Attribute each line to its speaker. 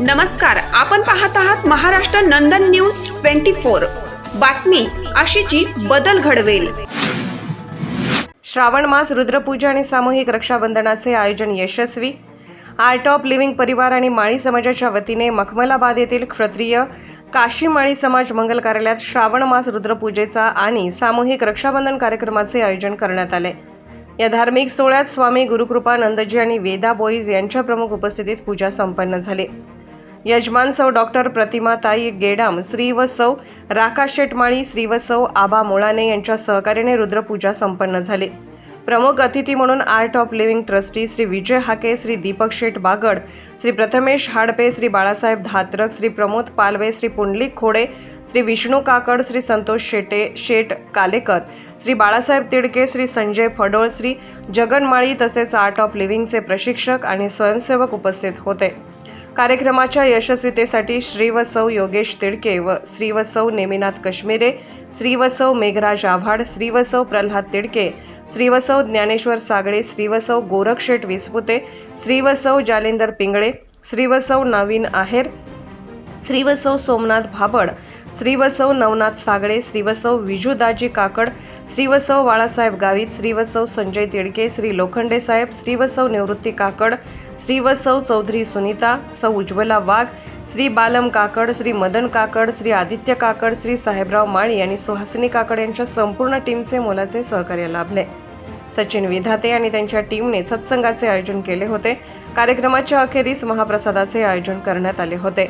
Speaker 1: नमस्कार आपण पाहत आहात Maharashtra Nandan news twenty four. बातमी अशीची बदल घडवेल.
Speaker 2: श्रावण मास रुद्रपूजा आणि सामूहिक रक्षाबंधनाचे आयोजन यशस्वी. आर्ट ऑफ लिव्हिंग परिवार आणि माळी समाजाच्या वतीने मखमलाबाद येथील क्षत्रिय काशी माळी समाज मंगल कार्यालयात श्रावण मास रुद्रपूजेचा आणि सामूहिक रक्षाबंधन कार्यक्रमाचे आयोजन करण्यात आले. या धार्मिक सोहळ्यात स्वामी गुरुकृपानंदजी आणि वेदा बोईज यांच्या प्रमुख उपस्थितीत पूजा संपन्न झाली. यजमान सौ डॉक्टर प्रतिमाताई गेडाम श्री व सौ राकाश शेटमाळी श्री व सौ आबा मोळाने यांच्या सहकार्याने रुद्रपूजा संपन्न झाली. प्रमुख अतिथी म्हणून art of living trustee Shri Vijay Hake Shri Deepak Sheth Bagad Shri Prathamesh Hadpe Shri Balasaheb Dhatrak Shri Pramod Palve Shri Pundlik Khode Shri Vishnu Kakad Shri Santosh Shete शेट कालेकर श्री बाळासाहेब तिडके श्री संजय फडोळ श्री जगनमाळी तसेच आर्ट ऑफ लिव्हिंगचे प्रशिक्षक आणि स्वयंसेवक उपस्थित होते. कार्यक्रमाच्या यशस्वीतेसाठी श्री व सौ योगेश तिडके व श्री व सौ नेमिनाथ कश्मीरे श्री व सौ मेघराज आव्हाड श्री व सौ प्रल्हाद तिडके श्री व सौ ज्ञानेश्वर सागळे श्री व सौ गोरखशेठ विसपुते श्री व सौ जालिंदर पिंगळे श्री व सौ नवीन आहेर श्री व सौ सोमनाथ भाबड श्री व सौ नवनाथ सागळे श्री व सौ विजूदाजी काकड श्री व सौ बाळासाहेब गावित श्री व सौ संजय तिडके श्री लोखंडे साहेब श्री व सौ निवृत्ती काकड श्री व सौ चौधरी सुनीता सौ उज्ज्वला वाघ श्री बालम काकड श्री मदन काकड श्री आदित्य काकड श्री साहेबराव माळी आणि सुहासिनी काकड यांच्या संपूर्ण टीमचे मोलाचे सहकार्य लाभले. सचिन विधाते आणि त्यांच्या टीमने सत्संगाचे आयोजन केले होते. कार्यक्रमाच्या अखेरीस महाप्रसादाचे आयोजन करण्यात आले होते.